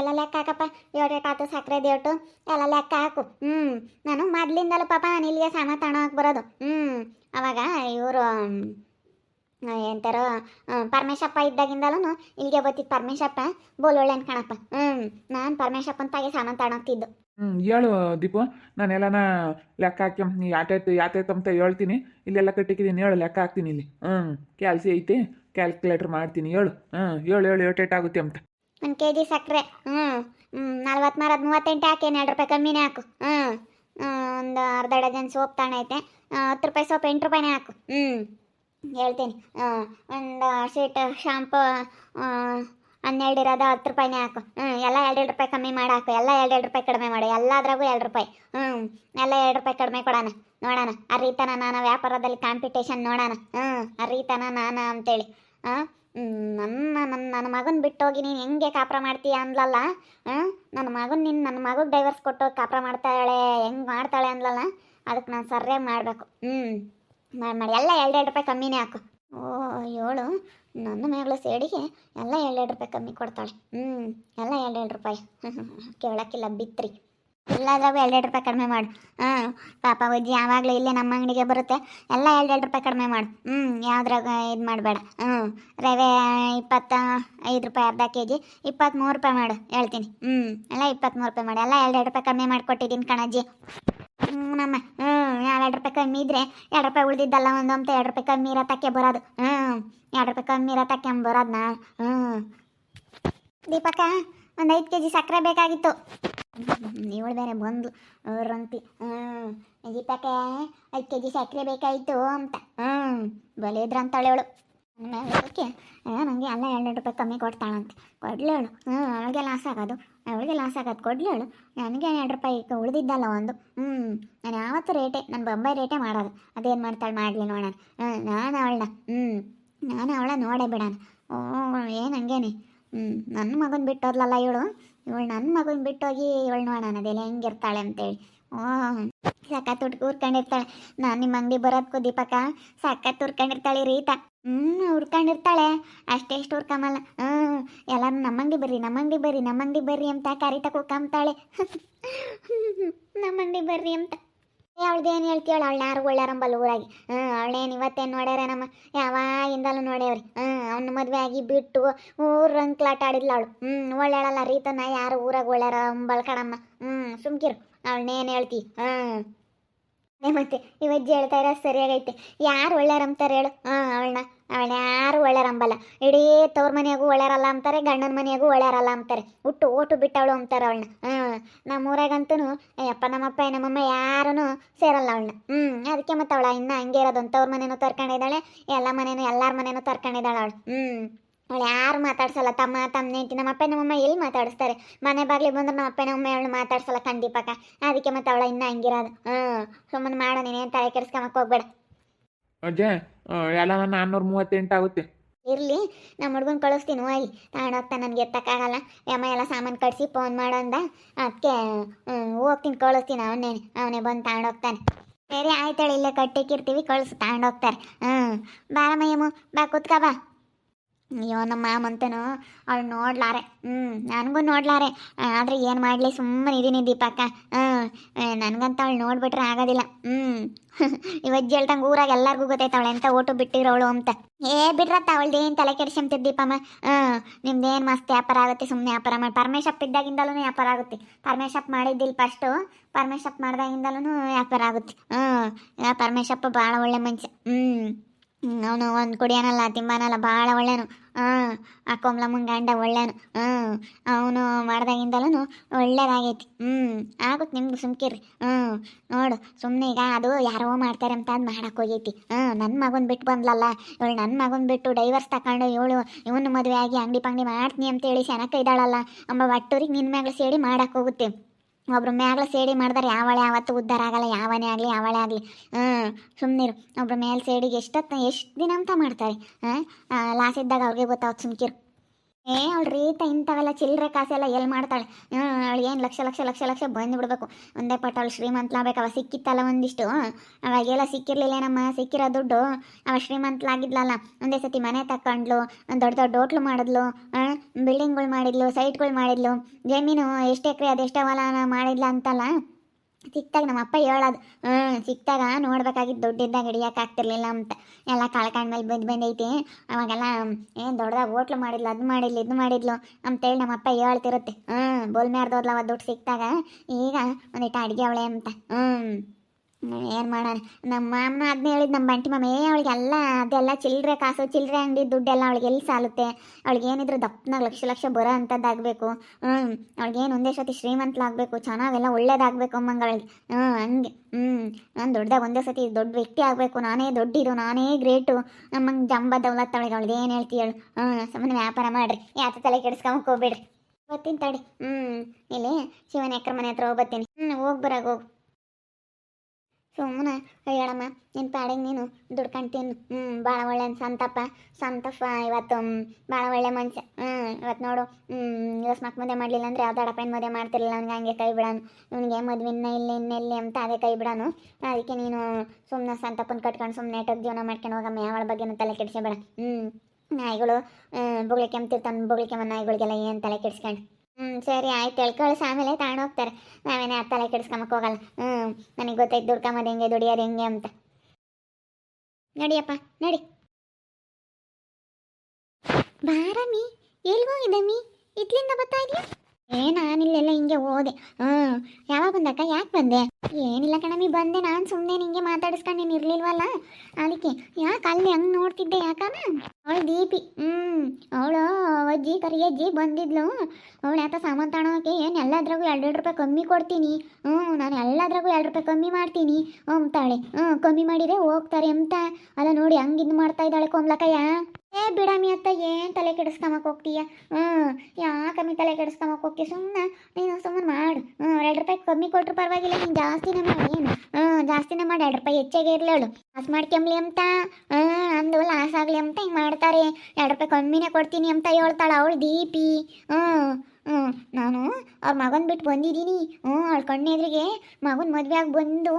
ಎಲ್ಲ ಲೆಕ್ಕ ಹಾಕಪ್ಪ. ಎರಡು ಆತು ಸಕ್ಕರೆ ದೇಟು ಎಲ್ಲ ಲೆಕ್ಕ ಹಾಕು. ಹ್ಞೂ ನಾನು ಮೊದ್ಲಿಂದಲೂ ಪಾಪ ನಾನು ಇಲ್ಲಿಗೆ ಸಾಮಾನು ತಗೊಳಕ್ಕೆ ಬರೋದು. ಹ್ಞೂ ಅವಾಗ ಇವರು ಎಂತಾರ ಪರಮೇಶಪ್ಪ ಇದ್ದಾಗಿಂದಲೂ ಇಲ್ಲಿಗೆ ಬತ್ತಿದ್ದು ಪರಮೇಶಪ್ಪ. ಬೋಲ್ ಒಳ್ಳೆ ಕಣಪ್ಪ. ಹ್ಞೂ ನಾನು ಪರಮೇಶಪ್ಪನ ಅಂತಾಗೆ ಸಾಮಾನು ತಗೊಳಕ್ತಿದ್ದು ಹ್ಞೂ ಹೇಳು ದೀಪು. ನಾನೆಲ್ಲನ ಲೆಕ್ಕ ಹಾಕಿ ಯಾತೈತು ಯಾತೈತೆ ಅಂತ ಹೇಳ್ತೀನಿ. ಇಲ್ಲೆಲ್ಲ ಕಟ್ಟಿಕಿದ್ದೀನಿ ಹೇಳು, ಲೆಕ್ಕ ಹಾಕ್ತೀನಿ ಇಲ್ಲಿ. ಹ್ಞೂ ಕ್ಯಾಲ್ಸಿ ಐತಿ. ಕ್ಯಾಲ್ಕುಲೇಟ್ರ್ ಮಾಡ್ತೀನಿ. ಹೇಳು. ಹ್ಞೂ ಹೇಳು ಹೇಳು ಏಟೇಟ್ ಆಗುತ್ತೆ ಅಂತ. ಒಂದು ಕೆ ಜಿ ಸಕ್ಕರೆ ಹ್ಞೂ ನಲ್ವತ್ತು ಮಾರದು ಮೂವತ್ತೆಂಟು ಹಾಕೇನು ಎರಡು ರೂಪಾಯಿ ಕಮ್ಮಿನೇ ಹಾಕು. ಹ್ಞೂ ಒಂದು ಅರ್ಧ ಡಜನ್ ಸೋಪ್ ತಗೊಂಡೈತೆ ಹತ್ತು ರೂಪಾಯಿ ಸೋಪ್, ಎಂಟು ರೂಪಾಯಿನೇ ಹಾಕು. ಹ್ಞೂ ಹೇಳ್ತೀನಿ. ಒಂದು ಶೀಟ್ ಶಾಂಪೂ ಹನ್ನೆರಡು ಇರೋದು ಹತ್ತು ರೂಪಾಯಿನೇ ಹಾಕು. ಹ್ಞೂ ಎಲ್ಲ ಎರಡೆರಡು ರೂಪಾಯಿ ಕಮ್ಮಿ ಮಾಡಿ, ಹಾಕು. ಎಲ್ಲ ಎರಡೆರಡು ರೂಪಾಯಿ ಕಡಿಮೆ ಮಾಡು. ಎಲ್ಲದ್ರಾಗೂ ಎರಡು ರೂಪಾಯಿ. ಹ್ಞೂ ಎಲ್ಲ ಎರಡು ರೂಪಾಯಿ ಕಡಿಮೆ ಕೊಡೋಣ. ನೋಡೋಣ ಅರೀತನ ನಾನು ವ್ಯಾಪಾರದಲ್ಲಿ ಕಾಂಪಿಟೇಷನ್ ನೋಡೋಣ. ಹ್ಞೂ ಅರೀತನ ನಾನು ಅಂತೇಳಿ. ಹಾಂ ನನ್ನ ನನ್ನ ನನ್ನ ಮಗನ ಬಿಟ್ಟೋಗಿ ನೀನು ಹೆಂಗೆ ಕಾಪ್ರ ಮಾಡ್ತೀಯ ಅಂದ್ಲಲ್ಲ ಹಾಂ? ನನ್ನ ಮಗನ ನಿನ್ನ ನನ್ನ ಮಗಗೆ ಡೈವರ್ಸ್ ಕೊಟ್ಟು ಕಾಪ್ರ ಮಾಡ್ತಾಳೆ, ಹೆಂಗೆ ಮಾಡ್ತಾಳೆ ಅಂದ್ಲಲ್ಲ ಅದಕ್ಕೆ ನಾನು ಸರ್ಯಾಗಿ ಮಾಡಬೇಕು. ಹ್ಞೂ ಮಾಡಿ ಮಾಡಿ. ಎಲ್ಲ ಎರಡೆರಡು ರೂಪಾಯಿ ಕಮ್ಮಿನೇ ಹಾಕು. ಓ, ಏಳು. ನನ್ನ ಮಗಳು ಸೇಡಿಗೆ ಎಲ್ಲ ಎರಡೆರಡು ರೂಪಾಯಿ ಕಮ್ಮಿ ಕೊಡ್ತಾಳೆ. ಹ್ಞೂ ಎಲ್ಲ ಎರಡೆರಡು ರೂಪಾಯಿ. ಕೇಳೋಕ್ಕಿಲ್ಲ, ಬಿತ್ರಿ. ಎಲ್ಲದ್ರಾಗೂ ಎರಡೆರಡು ರೂಪಾಯಿ ಕಡಿಮೆ ಮಾಡು. ಹಾಂ ಪಾಪ ಅಜ್ಜಿ ಯಾವಾಗಲೂ ಇಲ್ಲೇ ನಮ್ಮ ಅಂಗಡಿಗೆ ಬರುತ್ತೆ. ಎಲ್ಲ ಎರಡೆರಡು ರೂಪಾಯಿ ಕಡಿಮೆ ಮಾಡು. ಹ್ಞೂ ಯಾವ್ದ್ರಾಗ ಇದು ಮಾಡಬೇಡ. ಹ್ಞೂ ರವೆ ಇಪ್ಪತ್ತ ಐದು ರೂಪಾಯಿ ಅರ್ಧ ಕೆ ಜಿ ಇಪ್ಪತ್ತ್ಮೂರು ರೂಪಾಯಿ ಮಾಡು. ಹೇಳ್ತೀನಿ. ಹ್ಞೂ ಎಲ್ಲ ಇಪ್ಪತ್ತ್ಮೂರು ರೂಪಾಯಿ ಮಾಡು. ಎಲ್ಲ ಎರಡೆರಡು ರೂಪಾಯಿ ಕಮ್ಮಿ ಮಾಡಿಕೊಟ್ಟಿದ್ದೀನಿ ಕಣಜ್ಜಿ. ಹ್ಞೂ ನಮ್ಮ ಹ್ಞೂ ಎರಡು ರೂಪಾಯಿ ಕಮ್ಮಿ ಇದ್ರೆ ಎರಡು ರೂಪಾಯಿ ಉಳಿದಿದ್ದಲ್ಲ ಒಂದು ಅಂತ ಎರಡು ರೂಪಾಯಿ ಕಮ್ಮಿ ಇರೋ ತಕ್ಕೆ ಬರೋದು. ಹ್ಞೂ ಎರಡು ರೂಪಾಯಿ ಕಮ್ಮಿ ಇರೋ ತಕ್ಕೆ ಬರೋದು ನಾ ಹ್ಞೂ ದೀಪಕ್ಕ, ಒಂದು ಐದು ಕೆ ಜಿ ಸಕ್ಕರೆ ಬೇಕಾಗಿತ್ತು. ಇವಳು ಬೇರೆ ಬಂದು ಅವ್ರಂತಿ ಹ್ಞೂ ದೀಪಕ್ಕೆ ಐದು ಕೆ ಜಿ ಸಕ್ಕರೆ ಬೇಕಾಯಿತು ಅಂತ. ಹ್ಞೂ ಬಲಿದ್ರಂತಾಳೆ ಅವಳು. ಅದಕ್ಕೆ ನನಗೆ ಎಲ್ಲ ಎರಡು ರೂಪಾಯಿ ಕಮ್ಮಿ ಕೊಡ್ತಾಳಂತೆ ಕೊಡ್ಲಿ ಹೇಳು ಹ್ಞೂ ಅವಳಿಗೆ ಲಾಸ್ ಆಗೋದು. ಅವಳಿಗೆ ಲಾಸ್ ಆಗೋದು. ಕೊಡ್ಲಿ ಹೇಳು ನನಗೆ ಎರಡು ರೂಪಾಯಿ ಉಳಿದಿದ್ದಲ್ಲ ಒಂದು. ಹ್ಞೂ ನಾನು ಯಾವತ್ತೂ ರೇಟೇ, ನಾನು ಬೊಂಬೈ ರೇಟೇ ಮಾಡೋದು. ಅದೇನು ಮಾಡ್ತಾಳೆ ಮಾಡಲಿ ನೋಡೋಣ. ಹ್ಞೂ ನಾನು ಅವಳನ್ನ. ಹ್ಞೂ ನಾನು ಅವಳ ನೋಡೇ ಬಿಡೋಣ. ಓ, ಏನು ಹಂಗೇನೆ? ಹ್ಞೂ ನನ್ನ ಮಗನ ಬಿಟ್ಟೋದ್ಲಲ್ಲ ಇವಳು. ಇವಳು ನನ್ನ ಮಗನ ಬಿಟ್ಟೋಗಿ ಇವಳು ನೋಡೋಣ ಅದೆಲ್ಲ ಹೆಂಗಿರ್ತಾಳೆ ಅಂತೇಳಿ. ಓ ಸಖತ್ ಉಟ್ ಉರ್ಕೊಂಡಿರ್ತಾಳೆ ನಾನು ನಿಮ್ಮ ಅಂಗಡಿ ಬರೋದಕ್ಕೂ ದೀಪಕ ಸಖತ್ ಉರ್ಕೊಂಡಿರ್ತಾಳೆ ರೀತ. ಹ್ಞೂ ಉರ್ಕೊಂಡಿರ್ತಾಳೆ ಅಷ್ಟೆಷ್ಟು ಉರ್ಕಮಲ್ಲ ಹ್ಞೂ ಎಲ್ಲರೂ ನಮ್ಮಂಗಡಿ ಬರ್ರಿ ನಮ್ಮಂಗಡಿ ಬರ್ರಿ ನಮ್ಮಂಗಡಿ ಬರ್ರಿ ಅಂತ ಕರಿತ ಕೂಕಂತಾಳೆ ನಮ್ಮಂಗಡಿ ಬರ್ರಿ ಅಂತ. ಅವಳದೇನು ಹೇಳ್ತೀವಳು ಅವಳು ಯಾರು ಒಳ್ಳಾರಂಬಲ್ಲ ಊರಾಗಿ. ಹ್ಞೂ ಅವಳೇನು ಇವತ್ತೇನು ನೋಡ್ಯಾರ ನಮ್ಮ? ಯಾವಾಗಿಂದಲೂ ನೋಡ್ಯಾವ್ರಿ ಹ್ಞೂ ಅವ್ನ ಮದುವೆ ಆಗಿ ಬಿಟ್ಟು ಊರಂಗೆ ಕ್ಲಾಟ ಆಡಿದ್ಲ ಅವಳು. ಹ್ಞೂ ಒಳ್ಳೆಯಳಲ್ಲ ರೀತನ, ಯಾರು ಊರಾಗ ಒಳ್ಳೆಯರ ಬಳ್ಕಡಮ್ಮ ಹ್ಞೂ ಸುಮ್ಕಿರು ಅವಳನ್ನೇನು ಹೇಳ್ತಿ? ಅದೇ ಮತ್ತೆ ಇವಜ್ಜಿ ಹೇಳ್ತಾ ಇರೋ ಸರಿಯಾಗೈತೆ. ಯಾರು ಒಳ್ಳೆಯರಂತಾರೆ ಹೇಳು. ಹಾಂ ಅವಳನ್ನ. ಅವಳ ಯಾರು ಒಳ್ಳೆಯರಂಬಲ್ಲ ಇಡೀ ತವ್ರ ಮನೆಯಾಗೂ ಒಳ್ಳೆಯರಲ್ಲ ಅಂತಾರೆ, ಗಂಡನ ಮನೆಯಾಗೂ ಒಳ್ಳೆಯರಲ್ಲ ಅಂತಾರೆ. ಹುಟ್ಟು ಓಟು ಬಿಟ್ಟವಳು ಅಂತಾರೆ ಅವಳನ್ನ. ಹ್ಞೂ ನಮ್ಮ ಊರಾಗಂತೂ ಅಯ್ಯಪ್ಪ, ನಮ್ಮಪ್ಪ, ನಮ್ಮಮ್ಮ ಯಾರೂ ಸೇರಲ್ಲ ಅವಳನ್ನ. ಹ್ಞೂ ಅದಕ್ಕೆ ಮತ್ತೆ ಅವಳ ಇನ್ನ ಹಂಗೆ ಇರೋದು. ತವ್ರ ಮನೇನೂ ತರ್ಕೊಂಡಿದ್ದಾಳೆ, ಎಲ್ಲ ಮನೇನು, ಎಲ್ಲರ ಮನೇನು ತರ್ಕೊಂಡಿದ್ದಾಳೆ ಅವಳು. ಹ್ಞೂ ಅವಳು ಯಾರು ಮಾತಾಡ್ಸಲ್ಲ. ತಮ್ಮ ತಮ್ಮ ನೆಂಟಿ ನಮ್ಮ ಅಪ್ಪ ನಮ್ಮಮ್ಮ ಎಲ್ಲಿ ಮಾತಾಡಿಸ್ತಾರೆ? ಮನೆ ಬಾಗ್ಲಿ ಬಂದ್ರೆ ನಮ್ಮ ಅಪ್ಪ ನಮ್ಮಮ್ಮ ಅವಳು ಮಾತಾಡ್ಸಲ್ಲ ಖಂಡಿಪಕ್ಕ ಅದಕ್ಕೆ ಮತ್ತೆ ಅವಳ ಇನ್ನ ಹಂಗಿರೋದು. ಹ್ಞೂ ಸುಮ್ಮನೆ ಮಾಡೋ, ನೀನೇನು ತಲೆ ಕೆಡಿಸ್ಕೊಂಬಕ್ಕೆ ಹೋಗ್ಬೇಡ. ಅಜ್ಜೆ ಎಲ್ಲ ನಾನ್ನೂರ ಮೂವತ್ತೆಂಟು ಆಗುತ್ತೆ. ಇರಲಿ ನಮ್ಮ ಹುಡ್ಗನ್ ಕಳಿಸ್ತೀನಿ ಹೋಗಿ ತಾಣೋಗ್ತಾ ನನಗೆ ಎತ್ತಕ್ಕಾಗಲ್ಲ. ಯಮ್ಮ ಎಲ್ಲ ಸಾಮಾನು ಕಟ್ಸಿ ಫೋನ್ ಮಾಡಂದ ಅದಕ್ಕೆ ಹೋಗ್ತೀನಿ, ಕಳಿಸ್ತೀನಿ ಅವನೇ ಅವನೇ ಬಂದು ತಗೊಂಡೋಗ್ತಾನೆ ಸರಿ ಆಯ್ತಾಳೆ ಇಲ್ಲೇ ಕಟ್ಟಿಕ್ಕಿರ್ತೀವಿ ಕಳಿಸು ತಗೊಂಡೋಗ್ತಾರೆ ಹ್ಞೂ ಬಾರಮ್ಮಯ್ಯಮ್ಮ ಬಾ, ಕುತ್ಕ, ಬಾ. ಅಯ್ಯೋ, ನಮ್ಮ ಮಾಮಂತನು ಅವಳು ನೋಡ್ಲಾರೆ. ಹ್ಞೂ ನನಗೂ ನೋಡ್ಲಾರೆ. ಆದರೆ ಏನು ಮಾಡಲಿ, ಸುಮ್ಮನೆ ಇದೀನಿ ದೀಪಕ್ಕ. ಹ್ಞೂ ನನಗಂತ ಅವಳು ನೋಡ್ಬಿಟ್ರೆ ಆಗೋದಿಲ್ಲ. ಹ್ಞೂ ಇವಜ್ಜಿ ಹೇಳ್ದಂಗೆ ಊರಾಗ ಎಲ್ಲರಿಗೂ ಗೊತ್ತೈತೆ ಎಂತ ಓಟು ಬಿಟ್ಟಿರೋಳು ಅಂತ. ಏ, ಬಿಡ್ರತ್ತ ಅವಳ್ದೇನು ತಲೆ ಕೆಡ್ಸ್ಕೊಂತಿದ್ ದೀಪಮ್ಮ? ಹಾಂ ನಿಮ್ದೇನು ಮಸ್ತ್ ವ್ಯಾಪಾರ ಆಗುತ್ತೆ ಸುಮ್ಮನೆ ವ್ಯಾಪಾರ ಮಾಡಿ. ಪರಮೇಶಪ್ಪ ಇದ್ದಾಗಿಂದಲೂ ವ್ಯಾಪಾರ ಆಗುತ್ತೆ. ಪರಮೇಶಪ್ಪ ಮಾಡಿದ್ದಿಲ್ಲ ಫಸ್ಟು ಪರಮೇಶಪ್ಪ ಮಾಡ್ದಾಗಿಂದಲೂ ವ್ಯಾಪಾರ ಆಗುತ್ತೆ. ಹ್ಞೂ ಪರಮೇಶಪ್ಪ ಭಾಳ ಒಳ್ಳೆ ಮನುಷ್ಯ. ಹ್ಞೂ ಅವನು ಒಂದು ಕುಡಿಯೋನಲ್ಲ, ತಿಂಬಾನಲ್ಲ ಭಾಳ ಒಳ್ಳೇನು. ಹಾಂ ಆ ಕೋಮ್ಲಮ್ಮನ ಗಂಡ ಒಳ್ಳೇನು. ಹಾಂ ಅವನು ಮಾಡ್ದಾಗಿಂದಲೂ ಒಳ್ಳೇದಾಗೈತಿ. ಹ್ಞೂ ಆಗುತ್ತೆ ನಿಮ್ಗೆ ಸುಮ್ಕಿರಿ ಹ್ಞೂ ನೋಡು ಸುಮ್ಮನೆ ಈಗ ಅದು ಯಾರೋ ಮಾಡ್ತಾರೆ ಅಂತ ಅದು ಮಾಡಕ್ಕೆ ಹೋಗೈತಿ. ಹ್ಞೂ ನನ್ನ ಮಗನ ಬಿಟ್ಟು ಬಂದ್ಲಲ್ಲ, ಇವಳು ನನ್ನ ಮಗನ ಬಿಟ್ಟು ಡೈವರ್ಸ್ ತಗೊಂಡು ಇವಳು, ಇವನು ಮದುವೆ ಆಗಿ ಅಂಗಡಿ ಪಂಗಡಿ ಮಾಡ್ತೀನಿ ಅಂತೇಳಿ ಶನಕ ಇದ್ದಾಳಲ್ಲ ಅಮ್ಮ ಒಟ್ಟೂರಿಗೆ ನಿನ್ನ ಸೇಡಿ ಮಾಡಕ್ಕೆ ಹೋಗುತ್ತೆ. ಒಬ್ರು ಮ್ಯಾಗ್ಲ ಸೇಡಿ ಮಾಡಿದ್ರೆ, ಯಾವಳೆ ಯಾವತ್ತು ಉದ್ಧಾರ ಆಗಲ್ಲ, ಯಾವನೇ ಆಗಲಿ, ಯಾವಳೆ ಆಗಲಿ. ಹ್ಞೂ ಸುಮ್ಮನಿರು ಒಬ್ರ ಮೇಲೆ ಸೇಡಿಗೆ ಎಷ್ಟೊತ್ತು, ಎಷ್ಟು ದಿನ ಅಂತ ಮಾಡ್ತಾರೆ. ಹಾಂ ಲಾಸ್ ಇದ್ದಾಗ ಅವ್ರಿಗೆ ಗೊತ್ತಾಗುತ್ತೆ ಸುಮ್ಕಿರು. ಏ, ಅವಳು ರೀತ ಇಂಥವೆಲ್ಲ ಚಿಲ್ಲರೆ ಕಾಸೆಲ್ಲ ಎಲ್ಲಿ ಮಾಡ್ತಾಳೆ? ಅವಳು ಏನು ಲಕ್ಷ ಲಕ್ಷ ಲಕ್ಷ ಲಕ್ಷ ಬಂದುಬಿಡ್ಬೇಕು. ಒಂದೇ ಪಟ್ಟ ಅವಳು ಅವ ಸಿಕ್ಕಿತ್ತಲ್ಲ ಒಂದಿಷ್ಟು. ಅವಾಗೆಲ್ಲ ಸಿಕ್ಕಿರಲಿಲ್ಲ ನಮ್ಮ ಸಿಕ್ಕಿರೋ ದುಡ್ಡು ಅವ ಶ್ರೀಮಂತಲಾಗಿದ್ಲಲ್ಲ ಒಂದೇ ಸತಿ ಮನೆ ತಕೊಂಡ್ಲು ದೊಡ್ಡ ದೊಡ್ಡ ಹೋಟ್ಲು ಮಾಡಿದ್ಲು ಬಿಲ್ಡಿಂಗ್ಗಳು ಮಾಡಿದ್ಲು, ಸೈಟ್ಗಳು ಮಾಡಿದ್ಲು. ಜಮೀನು ಎಷ್ಟು ಎಕರೆ ಅದೆಷ್ಟವಲ್ಲ ಮಾಡಿದ್ಲ ಅಂತಲ್ಲ ಸಿಕ್ತಾಗ ನಮ್ಮ ಅಪ್ಪ ಹೇಳೋದು ಹ್ಞೂ ಸಿಕ್ತಾಗ ನೋಡ್ಬೇಕಾಗಿದ್ದು ದುಡ್ಡಿದ್ದಾಗ ಹಿಡಿಯಕ್ಕೆ ಆಗ್ತಿರ್ಲಿಲ್ಲ ಅಂತ. ಎಲ್ಲ ಕಳ್ಕೊಂಡ್ಮೇಲೆ ಬಂದು ಬಂದೈತಿ. ಅವಾಗೆಲ್ಲ ಏನು ದೊಡ್ಡದಾಗ ಹೋಟ್ಲು ಮಾಡಿದ್ಲು, ಅದು ಮಾಡಿದ್ಲು, ಇದು ಮಾಡಿದ್ಲು ಅಂತೇಳಿ ನಮ್ಮ ಅಪ್ಪ ಹೇಳ್ತಿರುತ್ತೆ. ಹ್ಞೂ ಬೋಲ್ಮ್ಯಾರ್ದೋದ್ಲ ಹೋದ್ಲವ ದುಡ್ಡು ಸಿಕ್ಕಿದಾಗ, ಈಗ ಒಂದಿಟ್ಟು ಅಡುಗೆ ಅವಳೆ ಅಂತ. ಹ್ಞೂ ಏನು ಮಾಡೋಣ? ನಮ್ಮ ಮಾಮನ ಅದನ್ನ ಹೇಳಿದ್ ನಮ್ಮ ಬಂಟಿ ಮಾಮ, ಏ ಅವಳಿಗೆಲ್ಲ ಅದೆಲ್ಲ ಚಿಲ್ಲರೆ ಕಾಸು ಚಿಲ್ಲರೆ ಅಂಗಡಿ ದುಡ್ಡೆಲ್ಲ ಅವಳಿಗೆ ಎಲ್ಲಿ ಸಾಲುತ್ತೆ? ಅವಳಿಗೆ ಏನಿದ್ರು ದಪ್ಪನಾಗ ಲಕ್ಷ ಲಕ್ಷ ಬರೋ ಅಂಥದ್ದಾಗಬೇಕು. ಹ್ಞೂ ಅವಳಿಗೇನು ಒಂದೇ ಸತಿ ಶ್ರೀಮಂತಲಾಗಬೇಕು, ಚೆನ್ನಾಗೆಲ್ಲ ಒಳ್ಳೇದಾಗಬೇಕು ಅಮ್ಮಂಗೆ ಅವಳಿಗೆ. ಹ್ಞೂ ಹಂಗೆ. ಹ್ಞೂ ನಾನು ದೊಡ್ಡದಾಗ ಒಂದೇ ಸತಿ ದೊಡ್ಡ ವ್ಯಕ್ತಿ ಆಗಬೇಕು. ನಾನೇ ದೊಡ್ಡಿದು, ನಾನೇ ಗ್ರೇಟು. ನಮ್ಮಂಗೆ ಜಂಬ ದೌಲತ್ ಅವಳಿಗೆ ಅವಳಿಗೆ ಏನು ಹೇಳ್ತಿ ಹೇಳು. ಹ್ಞೂ ಸುಮ್ಮನೆ ವ್ಯಾಪಾರ ಮಾಡ್ರಿ. ಯಾತ ತಲೆ ಕೆಡಿಸ್ಕೊಂಬಕ್ಕೆ ಹೋಗ್ಬೇಡ್ರಿ. ಬರ್ತೀನಿ ತಡಿ. ಹ್ಞೂ ಇಲ್ಲಿ ಶಿವನ ಎಕ್ರ ಮನೆ ಹತ್ರ ಹೋಗ್ಬತ್ತೀನಿ ಹ್ಞೂ ಹೋಗಿ ಬರಾಗ ಹೋಗು. ಸುಮ್ಮನೆ ಹೇಳಮ್ಮ ನಿನ್ನ ಪಾಡಿಗೆ ನೀನು ದುಡ್ಕೊಂತೀನಿ ಹ್ಞೂ ಭಾಳ ಒಳ್ಳೆ ಸಂತಪ್ಪ ಸಂತಪ್ಪ ಇವತ್ತು. ಭಾಳ ಒಳ್ಳೆ ಮನುಷ್ಯ ಹ್ಞೂ ಇವತ್ತು ನೋಡು. ಇವತ್ತು ಮಕ್ಕ ಮದುವೆ ಮಾಡಲಿಲ್ಲ ಅಂದರೆ ಯಾವ ದಡಪ್ಪನ ಮದುವೆ ಮಾಡ್ತಿರಲಿಲ್ಲ. ಅವ್ನಿಗೆ ಹಂಗೆ ಕೈ ಬಿಡೋನು. ಇವನಿಗೆ ಮದುವೆನ ಇಲ್ಲಿ ಇನ್ನೆಲ್ಲಿ ಅಂತ ಅದೇ ಕೈ ಬಿಡಾನು. ಅದಕ್ಕೆ ನೀನು ಸುಮ್ಮನೆ ಸಂತಪ್ಪನ ಕಟ್ಕೊಂಡು ಸುಮ್ಮನೆ ನೆಟ್ಟಗೆ ಜೀವನ ಮಾಡ್ಕೊಂಡು ಹೋಗಮ್ಮ. ಯಾವಳ ಬಗ್ಗೆನೂ ತಲೆ ಕೆಡಿಸ್ಬೇಡ ಹ್ಞೂ ನಾಯಿಗಳು ಬೊಗ್ಳಿ ಕೆಮ್ತಿರ್ತಾನೆ. ಬೊಗ್ಳಿ ಕೆಮ್ಮ ನಾಯಿಗಳಿಗೆಲ್ಲ ಏನು ತಲೆ ಕೆಡಿಸ್ಕೊಂಡು? ಹ್ಞೂ ಸರಿ, ಆಯ್ತು ಎಳ್ಕಳಿಸಿ ಆಮೇಲೆ ತಗೊಂಡೋಗ್ತಾರೆ ನಾವೇನೇ ತಲೆ ಕೆಡಿಸ್ಕೊಂಬಕ್ಕೆ ಹೋಗಲ್ಲ. ಹ್ಞೂ ನನಗೆ ಗೊತ್ತಾಯ್ತು, ದುಡ್ಕೊಂಬೋದು ಹೆಂಗೆ, ದುಡಿಯೋದು ಹೆಂಗೆ ಅಂತ. ನಡಿಯಪ್ಪ, ನಡಿ. ಬಾರಮ್ಮಿ ಎಲ್ಲಿ ಹೋಗಿದ್ದಮ್ಮಿ ಇದ್ಲಿಂದ ಬರ್ತಾ ಇದೆಯಾ? ಏ ನಾನಿಲ್ಲೆಲ್ಲ ಹಿಂಗೆ ಹೋದೆ ಹ್ಞೂ ಯಾವಾಗ ಬಂದಕ್ಕ? ಯಾಕೆ ಬಂದೆ? ಏನಿಲ್ಲ ಕಣಮಿ ಬಂದೆ. ನಾನು ಸುಮ್ಮನೆ ನಿಂಗೆ ಮಾತಾಡಿಸ್ಕೊಂಡು ನೀನು ಇರ್ಲಿಲ್ವಲ್ಲ? ಅದಕ್ಕೆ. ಯಾಕೆ ಅಲ್ಲಿ ಹಂಗೆ ನೋಡ್ತಿದ್ದೆ ಯಾಕನ? ಅವಳು ದೀಪಿ. ಹ್ಞೂ ಅವಳು ಅಜ್ಜಿ ಕರಿಯಜ್ಜಿ ಬಂದಿದ್ಲು. ಅವಳು ಯಾತ ಸಾಮಾನು ತಗೊಳಕ್ಕೆ? ಏನು ಎಲ್ಲದ್ರಾಗೂ ಎರಡು ಎರಡು ರೂಪಾಯಿ ಕಮ್ಮಿ ಕೊಡ್ತೀನಿ. ಹ್ಞೂ ನಾನು ಎಲ್ಲದ್ರಾಗೂ ಎರಡು ರೂಪಾಯಿ ಕಮ್ಮಿ ಮಾಡ್ತೀನಿ. ಅಂತಾಳೆ ಹ್ಞೂ ಕಮ್ಮಿ ಮಾಡಿದ್ರೆ ಹೋಗ್ತಾರೆ ಅಂತ ಅಲ್ಲ ನೋಡಿ, ಹಂಗೆ ಮಾಡ್ತಾ ಇದ್ದಾಳೆ ಕೊಂಬ್ಲಕಯ್ಯ ಏ ಬಿಡಮಿ ಅತ್ತ, ಏನು ತಲೆ ಕೆಡಿಸ್ಕೊಂಬಕ್ಕೆ ಹೋಗ್ತೀಯ? ಹ್ಞೂ ಯಾಕಮ್ಮಿ ತಲೆ ಕೆಡಿಸ್ಕೊಂಬಕ್ಕೆ ಹೋಗ್ತೀಯ? ಸುಮ್ಮನೆ ನೀನು ಸುಮ್ಮನೆ ಮಾಡು. ಹ್ಞೂ ಎರಡು ರೂಪಾಯಿ ಕಮ್ಮಿ ಕೊಟ್ಟರು ಪರವಾಗಿಲ್ಲ, ನೀನು ಜಾಸ್ತಿನೇ ಮಾಡಿ, ಏನು? ಹ್ಞೂ ಜಾಸ್ತಿನೇ ಮಾಡಿ, ಎರಡು ರೂಪಾಯಿ ಹೆಚ್ಚಾಗಿ ಇರಲಿ ಅವಳು ಲಾಸ್ ಮಾಡ್ಕೊಂಬ್ಲಿ ಅಂತ ಹ್ಞೂ ಅಂದು ಲಾಸ್ ಆಗಲಿ ಅಂತ ಹಿಂಗೆ ಮಾಡ್ತಾರೆ? ಎರಡು ರೂಪಾಯಿ ಕಮ್ಮಿನೇ ಕೊಡ್ತೀನಿ ಅಂತ ಹೇಳ್ತಾಳೆ ಅವಳು, ದೀಪಿ. ಹ್ಞೂ ಹ್ಞೂ, ನಾನು ಅವ್ರ ಮಗನ ಬಿಟ್ಟು ಬಂದಿದ್ದೀನಿ ಹ್ಞೂ, ಅವ್ಳ ಕಣ್ಣೆದ್ರಿಗೆ ಮಗನ ಮದುವೆ ಬಂದು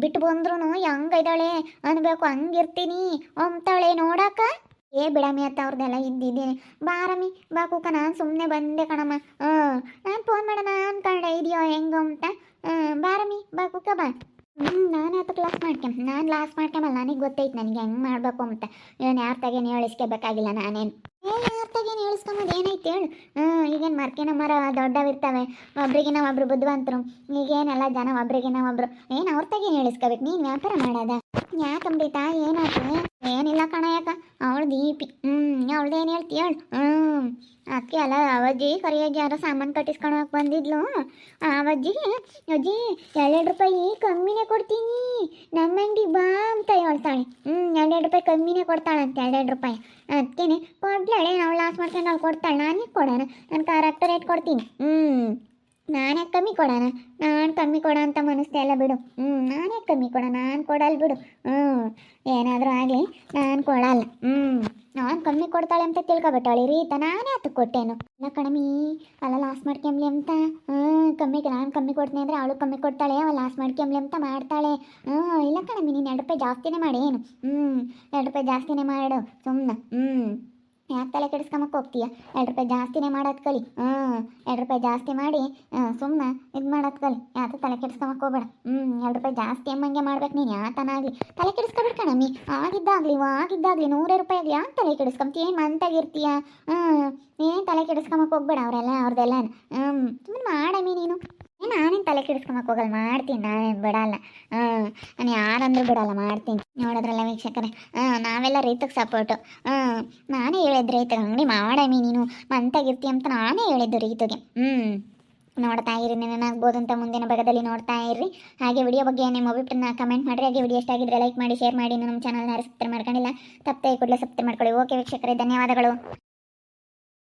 ಬಿಟ್ಟು ಬಂದ್ರು ಹೆಂಗೈದಾಳೆ ಅನ್ಬೇಕು ಹಂಗಿರ್ತೀನಿ ಅಂತಾಳೆ ನೋಡಕ್ಕ ಏ ಬಿಡಮಿ ಅತ್ತ ಅವ್ರದ್ದೆಲ್ಲ ಇದ್ದಿದ್ದೆ. ಬಾರಮಿ ಬಾ ಕೂಕ, ನಾನು ಸುಮ್ಮನೆ ಬಂದೆ ಕಣಮ್ಮ. ಹ್ಞೂ, ನಾನು ಫೋನ್ ಮಾಡೋಣ ಅನ್ಕೊಂಡೆ, ಇದೆಯೋ ಹೆಂಗೋ ಅಂತ. ಹ್ಞೂ ಬಾರಮ್ಮಿ ಬಾ ಕೂಕ, ಬಾ. ಹ್ಞೂ ನಾನು ಆತ ಕ್ಲಾಸ್ ಮಾಡ್ಕೊಂಬ ನಾನು ಲಾಸ್ ಮಾಡ್ಕೊಂಬಲ್ಲ ನನಗೆ ಗೊತ್ತೈತೆ ನನಗೆ ಹೆಂಗೆ ಮಾಡಬೇಕು ಅಂತ. ಇವನು ಯಾರ ತಗೇನು ಹೇಳಿಸ್ಕೋಬೇಕಾಗಿಲ್ಲ ನಾನೇನು. ಏ ಯಾರ ತಗೇನು ಹೇಳಿಸ್ಕೊಂಬೋದು? ಏನೈತೆ ಹೇಳು. ಹ್ಞೂ ಈಗೇನು ಮರ್ಕೆನ ಮರ ದೊಡ್ಡವಿರ್ತವೆ. ಒಬ್ರಿಗಿನ ಒಬ್ರು ಬುದ್ಧಿವಂತರು ಈಗೇನೆಲ್ಲ ಜನ ಒಬ್ರಿಗಿನ ಒಬ್ರು. ಏನು ಅವ್ರ ತಗೇನು ಹೇಳಿಸ್ಕೋಬೇಕು? ನೀನು ವ್ಯಾಪಾರ ಮಾಡೋದ? ಯಾಕಂಬೀತ ಏನಾಯ್ತು? ಏನಿಲ್ಲ ಕಣ ಯಾಕ? ಅವಳು ದೀಪಿ. ಹ್ಞೂ ಅವಳ್ದು ಏನು ಹೇಳ್ತಿ ಹೇಳು? ಹ್ಞೂ ಅದಕ್ಕೆ ಅಲ್ಲ, ಅವಜ್ಜಿ ಕರಿಯಾಗಿ ಯಾರೋ ಸಾಮಾನು ಕಟ್ಟಿಸ್ಕೊಂಡು ಬಂದಿದ್ಲು. ಅವಜ್ಜಿ ಅಜ್ಜಿ ಎರಡೆರಡು ರೂಪಾಯಿ ಕಮ್ಮಿನೇ ಕೊಡ್ತೀನಿ. ನಮ್ಮ ಅಂಗಡಿ ಬಾ ಅಂತ ಹೇಳ್ತಾಳೆ. ಹ್ಞೂ ಎರಡೆರಡು ರೂಪಾಯಿ ಕಮ್ಮಿನೇ ಕೊಡ್ತಾಳಂತೆ, ಎರಡೆರಡು ರೂಪಾಯಿ. ಅದಕ್ಕೇನೆ ಕೊಡ್ಲಾಳೆ ನಾವು ಲಾಸ್ ಮಾಡ್ಕೊಂಡು ಅವ್ಳು ಕೊಡ್ತಾಳೆ. ನಾನೇ ಕೊಡೋಣ? ನಾನು ಕರೆಕ್ಟ್ ರೇಟ್ ಕೊಡ್ತೀನಿ? ಹ್ಞೂ ನಾನೇ ಕಮ್ಮಿ ಕೊಡೋಣ? ನಾನು ಕಮ್ಮಿ ಕೊಡ ಅಂತ ಮನಸ್ಸೆ ಅಲ್ಲ ಬಿಡು. ಹ್ಞೂ ನಾನೇ ಕಮ್ಮಿ ಕೊಡ? ನಾನು ಕೊಡಲ್ಲ ಬಿಡು. ಹ್ಞೂ ಏನಾದರೂ ಆಗಲಿ, ನಾನು ಕೊಡಲ್ಲ. ಹ್ಞೂ ನಾನು ಕಮ್ಮಿ ಕೊಡ್ತಾಳೆ ಅಂತ ತಿಳ್ಕೊಬಿಟ್ಟಾಳೆ ರೀತ. ನಾನೇ ಅದಕ್ಕೆ ಕೊಟ್ಟೇನು. ಅಲ್ಲ ಕಣಮಿ, ಅಲ್ಲ ಲಾಸ್ ಮಾಡ್ಕೊಂಬ್ಲಿ ಅಂತ? ಹ್ಞೂ ಕಮ್ಮಿ, ನಾನು ಕಮ್ಮಿ ಕೊಡ್ತೀನಿ ಅಂದರೆ ಅವಳು ಕಮ್ಮಿ ಕೊಡ್ತಾಳೆ ಅವಳು ಲಾಸ್ ಮಾಡ್ಕೊಂಬ್ಲಿ ಅಂತ ಮಾಡ್ತಾಳೆ. ಹ್ಞೂ ಇಲ್ಲ ಕಣಮಿ, ನೀನು ಎರಡು ರೂಪಾಯಿ ಜಾಸ್ತಿನೇ ಮಾಡಿ, ಏನು? ಹ್ಞೂ ಎರಡು ರೂಪಾಯಿ ಜಾಸ್ತಿನೇ ಮಾಡು ಸುಮ್ಮನೆ ಹ್ಞೂ ಯಾಕೆ ತಲೆ ಕೆಡಿಸ್ಕೊಂಬಕ್ಕೆ ಹೋಗ್ತೀಯ? ಎರಡು ರೂಪಾಯಿ ಜಾಸ್ತಿನೇ ಮಾಡೋದು ಕಲಿ. ಹ್ಞೂ ಎರಡು ರೂಪಾಯಿ ಜಾಸ್ತಿ ಮಾಡಿ ಸುಮ್ಮನೆ ಇದು ಮಾಡೋದು ಕಲಿ. ಯಾಕೆ ತಲೆ ಕೆಡಿಸ್ಕೊಂಬಕ್ಕೆ ಹೋಗ್ಬೇಡ. ಹ್ಞೂ ಎರಡು ರೂಪಾಯಿ ಜಾಸ್ತಿ ಅಮ್ಮಂಗೆ ಮಾಡ್ಬೇಕು ನೀನು, ಯಾತನಾಗಲಿ. ತಲೆ ಕೆಡಿಸ್ಕೊಬೇಡ ಕಣಮ್ಮಿ. ಆಗಿದ್ದಾಗಲಿ ಆಗಿದ್ದಾಗಲಿ, ನೂರೇ ರೂಪಾಯಿ ಆಗಲಿ, ಯಾಕೆ ತಲೆ ಕೆಡಿಸ್ಕೊಂತೀಯ ಏನು ಮಂತಾಗಿರ್ತೀಯ? ಹ್ಞೂ ಏನು ತಲೆ ಕೆಡಿಸ್ಕೊಂಬಕ್ಕೆ ಹೋಗ್ಬೇಡ ಅವರೆಲ್ಲ ಅವ್ರದ್ದೆಲ್ಲ ಹ್ಞೂ ಸುಮ್ಮನೆ ಮಾಡಮ್ಮಿ ನೀನು. ನಾನೇನು ತಲೆ ಕೆಡಿಸ್ಕೊಂಬಕ್ ಹೋಗಲ್ಲ, ಮಾಡ್ತೀನಿ, ನಾನೇನು ಬಿಡಲ್ಲ. ಹಾಂ ನಾನು ಯಾರಂದ್ರೂ ಬಿಡಲ್ಲ, ಮಾಡ್ತೀನಿ. ನೋಡೋದ್ರಲ್ಲ ವೀಕ್ಷಕರೇ. ಹಾಂ ನಾವೆಲ್ಲ ರೈತಕ್ಕೆ ಸಪೋರ್ಟು ಹಾಂ ನಾನೇ ಹೇಳಿದ್ದು ರೈತಗೆ, ಅಂಗಡಿ ಮಾಡಮ್ಮಿ ನೀನು, ಮಂತಾಗಿರ್ತಿ ಅಂತ ನಾನೇ ಹೇಳಿದ್ದು ರೈತಗೆ. ಹ್ಞೂ ನೋಡ್ತಾ ಇರಿ ನೆನನಾಗ್ಬೋದು ಅಂತ ಮುಂದಿನ ಭಾಗದಲ್ಲಿ ನೋಡ್ತಾ ಇರ್ರಿ. ಹಾಗೆ ವಿಡಿಯೋ ಬಗ್ಗೆ ನಿಮ್ಮ ಅಭಿಪ್ರಾಯನ ಕಮೆಂಟ್ ಮಾಡಿರಿ. ಹಾಗೆ ವಿಡಿಯೋ ಇಷ್ಟ ಆಗಿದ್ರೆ ಲೈಕ್ ಮಾಡಿ ಶೇರ್ ಮಾಡಿ. ನಮ್ಮ ಚಾನಲ್ನ ಸಬ್ಸ್ಕ್ರೈಬ್ ಮಾಡ್ಕೊಂಡಿಲ್ಲ, ತಪ್ಪದೆ ಕೂಡಲೇ ಸಬ್ಸ್ಕ್ರೈಬ್ ಮಾಡ್ಕೊಳ್ಳಿ. ಓಕೆ ವೀಕ್ಷಕರೇ, ಧನ್ಯವಾದಗಳು.